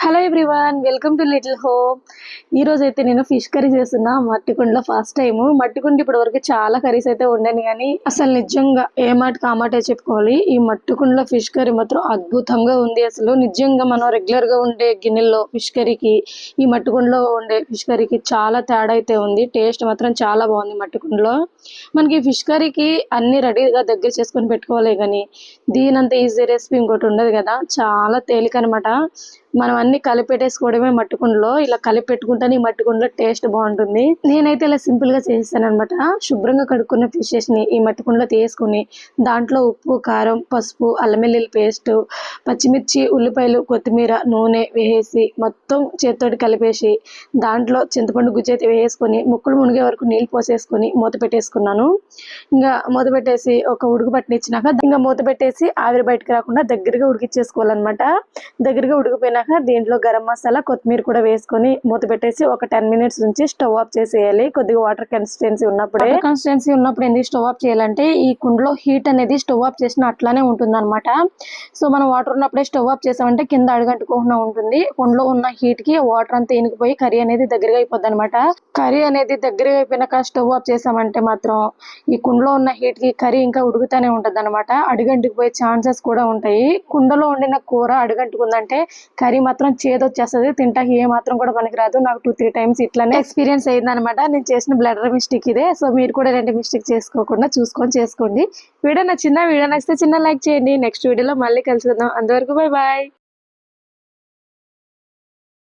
hello everyone welcome to little home ఈ రోజు అయితే నేను ఫిష్ కర్రీ చేస్తున్నా మట్టికుండలో ఫస్ట్ టైం మట్టికుండ ఇప్పటి వరకు చాలా కర్రీస్ అయితే ఉండను కానీ అసలు నిజంగా ఏ మాట కామాటే చెప్పుకోవాలి. ఈ మట్టికుండలో ఫిష్ కర్రీ మాత్రం అద్భుతంగా ఉంది అసలు. నిజంగా మనం రెగ్యులర్గా ఉండే గిన్నెల్లో ఫిష్ కర్రీకి ఈ మట్టికుండలో ఉండే ఫిష్ కర్రీకి చాలా తేడా అయితే ఉంది. టేస్ట్ మాత్రం చాలా బాగుంది మట్టికుండలో మనకి ఫిష్ కర్రీకి అన్ని రెడీగా దగ్గర చేసుకొని పెట్టుకోవాలి కానీ దీనంత ఈజీ రెసిపీ ఇంకోటి ఉండదు కదా. చాలా తేలిక అనమాట మనం అన్ని కలిపెట్టేసుకోవడమే మట్టుకుండలో ఇలా కలిపెట్టుకుంటే పెట్టుకుంటేనే ఈ మట్టుకుండలో టేస్ట్ బాగుంటుంది. నేనైతే ఇలా సింపుల్గా చేస్తాను అనమాట శుభ్రంగా కడుక్కున్న ఫిషెస్ని ఈ మట్టి కుండలో తీసుకుని దాంట్లో ఉప్పు కారం పసుపు అల్లం పేస్ట్ పచ్చిమిర్చి ఉల్లిపాయలు కొత్తిమీర నూనె వేసేసి మొత్తం చేతితోటి కలిపేసి దాంట్లో చింతపండు గుజ్జు అయితే వేసుకొని ముక్కలు మునిగే వరకు నీళ్ళు పోసేసుకొని మూత పెట్టేసుకున్నాను. ఇంకా మూత పెట్టేసి ఒక ఉడుకు పట్టినిచ్చినాక ఇంకా మూత పెట్టేసి ఆవిరి బయటకు రాకుండా దగ్గరగా ఉడికిచ్చేసుకోవాలన్నమాట. దగ్గరగా ఉడికిపోయినాక దీంట్లో గరం మసాలా కొత్తిమీర కూడా వేసుకొని మూత పెట్టేసి ఒక టెన్ మినిట్స్ నుంచి స్టవ్ ఆఫ్ చేసేయాలి. కొద్దిగా వాటర్ కన్సిస్టెన్సీ ఉన్నప్పుడే. కన్సిస్టెన్సీ ఉన్నప్పుడు ఎందుకు స్టవ్ ఆఫ్ చేయాలంటే ఈ కుండలో హీట్ అనేది స్టవ్ ఆఫ్ చేసిన అట్లానే ఉంటుంది అనమాట సో మనం వాటర్ ఉన్నప్పుడే స్టవ్ ఆఫ్ చేసామంటే కింద అడుగంటుకోకుండా ఉంటుంది. కుండలో ఉన్న హీట్కి వాటర్ అంతా ఇనికిపోయి కర్రీ అనేది దగ్గరగా అయిపోద్ది అనమాట కర్రీ అనేది దగ్గరగా అయిపోయినాక స్టవ్ ఆఫ్ చేసామంటే మాత్రం ఈ కుండలో ఉన్న హీట్కి కర్రీ ఇంకా ఉడుకుతానే ఉంటుంది అనమాట అడుగంటుకుపోయే ఛాన్సెస్ కూడా ఉంటాయి. కుండలో వండిన కూర అడుగంటుకుందంటే కర్రీ మాత్రం చేదొచ్చేస్తుంది. తింటాకి ఏ మాత్రం కూడా పనికిరాదు. నాకు టూ త్రీ టైమ్స్ ఇట్లానే ఎక్స్పీరియన్స్ అయింది అనమాట నేను చేసిన బ్లడర్ మిస్టేక్ ఇదే. సో మీరు కూడా ఇలాంటి మిస్టేక్ చేసుకోకుండా చూసుకొని చేసుకోండి. వీడియో నచ్చిందా? వీడియో నచ్చితే చిన్న లైక్ చేయండి. నెక్స్ట్ వీడియోలో మళ్ళీ కలుసుకుందాం. అంతవరకు బాయ్ బాయ్